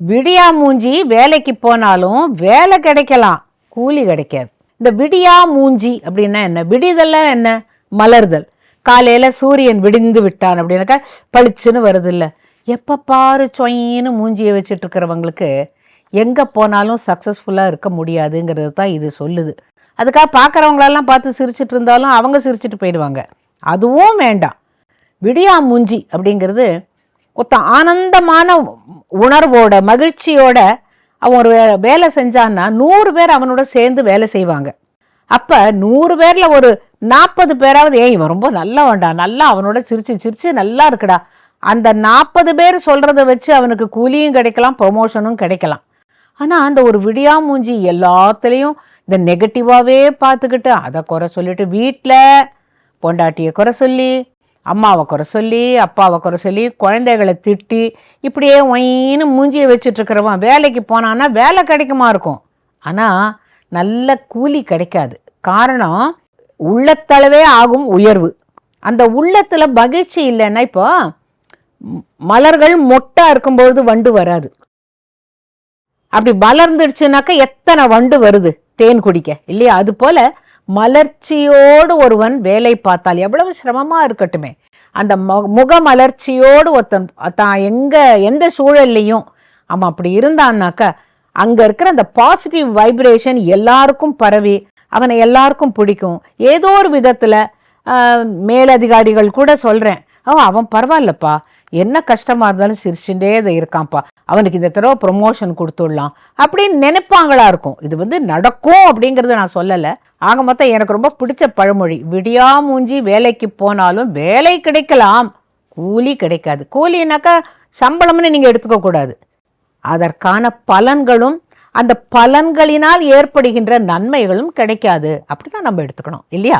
விடியா மூஞ்சி வேலைக்கு போனாலும் வேலை கிடைக்கலாம் கூலி கிடைக்காது. இந்த விடியா மூஞ்சி அப்படின்னா என்ன? விடிதெல்லாம் என்ன? மலர்தல். காலையில் சூரியன் விடிந்து விட்டான் அப்படின்னாக்கா பளிச்சுன்னு வருது இல்லை எப்போ பாரு சொயின்னு மூஞ்சியை வச்சுட்டு இருக்கிறவங்களுக்கு எங்கே போனாலும் சக்ஸஸ்ஃபுல்லாக இருக்க முடியாதுங்கிறது தான் இது சொல்லுது. அதுக்காக பார்க்குறவங்களெல்லாம் பார்த்து சிரிச்சிட்டு இருந்தாலும் அவங்க சிரிச்சிட்டு போயிடுவாங்க. அதுவும் வேண்டாம். விடியா மூஞ்சி அப்படிங்கிறது ஒருத்த ஆனந்தமான உணர்வோட மகிழ்ச்சியோட அவன் ஒரு வே- வேலை செஞ்சான்னா நூறு பேர் அவனோட சேர்ந்து வேலை செய்வாங்க. அப்போ நூறு பேரில் ஒரு நாற்பது பேராவது ஏய் இவன் ரொம்ப நல்லவன்டா நல்லா அவனோட சிரிச்சு சிரிச்சு நல்லா இருக்குடா. அந்த நாற்பது பேர் சொல்கிறத வச்சு அவனுக்கு கூலியும் கிடைக்கலாம் ப்ரொமோஷனும் கிடைக்கலாம். ஆனால் அந்த ஒரு விடியாமூஞ்சி எல்லாத்துலேயும் இந்த நெகட்டிவாகவே பார்த்துக்கிட்டு அதை குறை சொல்லிட்டு வீட்டில் பொண்டாட்டியை குறை சொல்லி அம்மாவை குறை சொல்லி அப்பாவை குறை சொல்லி குழந்தைகளை திட்டி இப்படியே ஒயின்னு மூஞ்சியை வச்சுட்ருக்கிறவன் வேலைக்கு போனான்னா வேலை கிடைக்குமா இருக்கும். ஆனால் நல்ல கூலி கிடைக்காது. காரணம் உள்ளத்தளவே ஆகும் உயர்வு. அந்த உள்ளத்தில் மகிழ்ச்சி இல்லைன்னா இப்போ மலர்கள் மொட்டாக இருக்கும்பொழுது வண்டு வராது. அப்படி மலர்ந்துடுச்சுனாக்கா எத்தனை வண்டு வருது? தேன் குடிக்க. இல்லையா? அது போல் மலர்ச்சியோடு ஒருவன் வேலை பார்த்தால் எவ்வளவு சிரமமாக இருக்கட்டுமே. அந்த மு- முக மலர்ச்சியோடு ஒருத்தன் தான் எங்கே எந்த சூழல்லையும் அவன் அப்படி இருந்தான்னாக்கா அங்கே இருக்கிற அந்த பாசிட்டிவ் வைப்ரேஷன் எல்லாருக்கும் பரவி அவனை எல்லாருக்கும் பிடிக்கும். ஏதோ ஒரு விதத்தில் மேலதிகாரிகள் கூட சொல்கிறேன் ஓ அவன் பரவாயில்லப்பா என்ன கஷ்டமாக இருந்தாலும் சிரிச்சுட்டே இதை இருக்கான்ப்பா. அவனுக்கு இந்த தடவை ப்ரொமோஷன் கொடுத்துடலாம் அப்படின்னு நினைப்பாங்களா இருக்கும். இது வந்து நடக்கும் அப்படிங்கிறத நான் சொல்லலை. ஆக மொத்தம் எனக்கு ரொம்ப பிடிச்ச பழமொழி. விடியா மூஞ்சி வேலைக்கு போனாலும் வேலை கிடைக்கலாம். கூலி கிடைக்காது. கூலினாக்கா சம்பளம்னு நீங்கள் எடுத்துக்கக்கூடாது அதற்கான பலன்களும் அந்த பலன்களினால் ஏற்படுகின்ற நன்மைகளும் கிடைக்காது. அப்படி தான் நம்ம எடுத்துக்கணும். இல்லையா?